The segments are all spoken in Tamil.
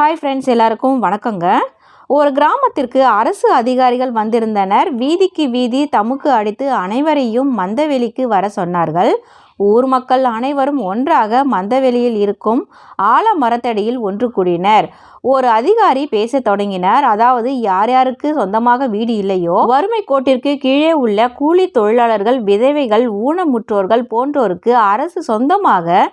ஹாய் ஃப்ரெண்ட்ஸ் எல்லாருக்கும் வணக்கங்க. ஒரு கிராமத்திற்கு அரசு அதிகாரிகள் வந்திருந்தனர். வீதிக்கு வீதி தமுக்கு அடித்து அனைவரையும் மந்தவெளிக்கு வர சொன்னார்கள். ஊர் மக்கள் அனைவரும் ஒன்றாக மந்தவெளியில் இருக்கும் ஆலமரத்தடியில் ஒன்று கூடினர். ஒரு அதிகாரி பேசத் தொடங்கினார். அதாவது யார் யாருக்கு சொந்தமாக வீடு இல்லையோ வறுமை கோட்டிற்கு கீழே உள்ள கூலி தொழிலாளர்கள் விதவைகள் ஊனமுற்றோர்கள் போன்றோருக்கு அரசு சொந்தமாக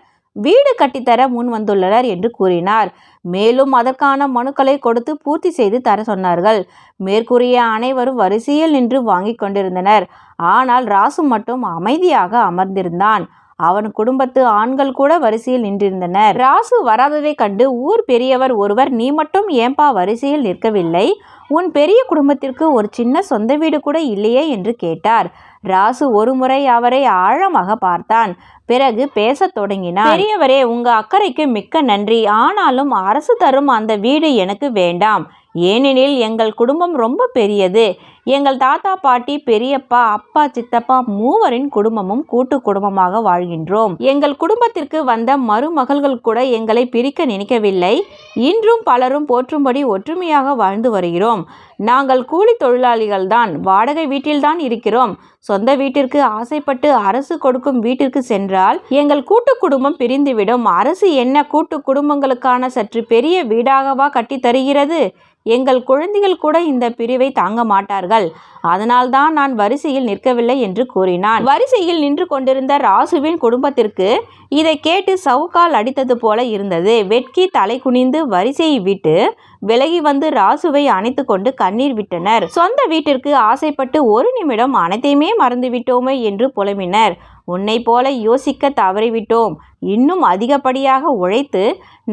வீடு கட்டித்தர முன் வந்துள்ளனர் என்று கூறினார். மேலும் அதற்கான மனுக்களை கொடுத்து பூர்த்தி செய்து தர சொன்னார்கள். மேற்கூறிய அனைவரும் வரிசையில் நின்று வாங்கிக் கொண்டிருந்தனர். ஆனால் ராசு மட்டும் அமைதியாக அமர்ந்திருந்தான். அவன் குடும்பத்து ஆண்கள் கூட வரிசையில் நின்றிருந்தனர். ராசு வராததை கண்டு ஊர் பெரியவர் ஒருவர் நீ மட்டும் ஏன்பா வரிசையில் நிற்கவில்லை? உன் பெரிய குடும்பத்திற்கு ஒரு சின்ன சொந்த வீடு கூட இல்லையே என்று கேட்டார். ராசு ஒருமுறை அவரை ஆழமாக பார்த்தான். பிறகு பேசத் தொடங்கினார் பெரியவரே உங்க அக்கறைக்கு மிக்க நன்றி. ஆனாலும் அரசு தரும் அந்த வீடு எனக்கு வேண்டாம். ஏனெனில் எங்கள் குடும்பம் ரொம்ப பெரியது. எங்கள் தாத்தா பாட்டி பெரியப்பா அப்பா சித்தப்பா மூவரின் குடும்பமும் கூட்டு குடும்பமாக வாழ்கின்றோம். எங்கள் குடும்பத்திற்கு வந்த மருமகள்கள் கூட எங்களை பிரிக்க நினைக்கவில்லை. இன்றும் பலரும் போற்றும்படி ஒற்றுமையாக வாழ்ந்து வருகிறோம். நாங்கள் கூலி தொழிலாளிகள் தான் வாடகை வீட்டில்தான் இருக்கிறோம். சொந்த வீட்டிற்கு ஆசைப்பட்டு அரசு கொடுக்கும் வீட்டிற்கு சென்றால் எங்கள் கூட்டு குடும்பம் பிரிந்துவிடும். அரசு என்ன கூட்டு குடும்பங்களுக்கான சற்று பெரிய வீடாகவா கட்டி தருகிறது? எங்கள் குழந்தைகள் கூட இந்த பிரிவை தாங்க மாட்டார்கள். அதனால்தான் நான் வரிசையில் நிற்கவில்லை என்று கூறினான். வரிசையில் நின்று கொண்டிருந்த ராசுவின் குடும்பத்திற்கு இதை கேட்டு சவுக்கால் அடித்தது போல இருந்தது. வெட்கி தலை குனிந்து வரிசையை விட்டு விலகி வந்து ராசுவை அணைத்து கொண்டு கண்ணீர் விட்டனர். சொந்த வீட்டிற்கு ஆசைப்பட்டு ஒரு நிமிடம் அனைத்தையுமே மறந்துவிட்டோமே என்று புலம்பினர். உன்னை போல யோசிக்க தவறிவிட்டோம். இன்னும் அதிகப்படியாக உழைத்து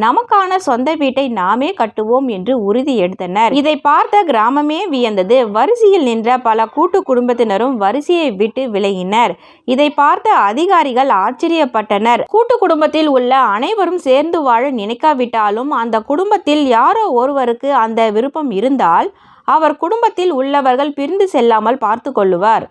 நமக்கான சொந்த வீட்டை நாமே கட்டுவோம் என்று உறுதி எடுத்தனர். இதை பார்த்த கிராமமே வியந்தது. வரிசையில் நின்ற பல கூட்டு குடும்பத்தினரும் வரிசையை விட்டு விலகினர். இதை பார்த்த அதிகாரிகள் ஆச்சரியப்பட்டனர். கூட்டு குடும்பத்தில் உள்ள அனைவரும் சேர்ந்து வாழ நினைக்காவிட்டாலும் அந்த குடும்பத்தில் யாரோ ஒருவருக்கு அந்த விருப்பம் இருந்தால் அவர் குடும்பத்தில் உள்ளவர்கள் பிரிந்து செல்லாமல் பார்த்து கொள்ளுவார்.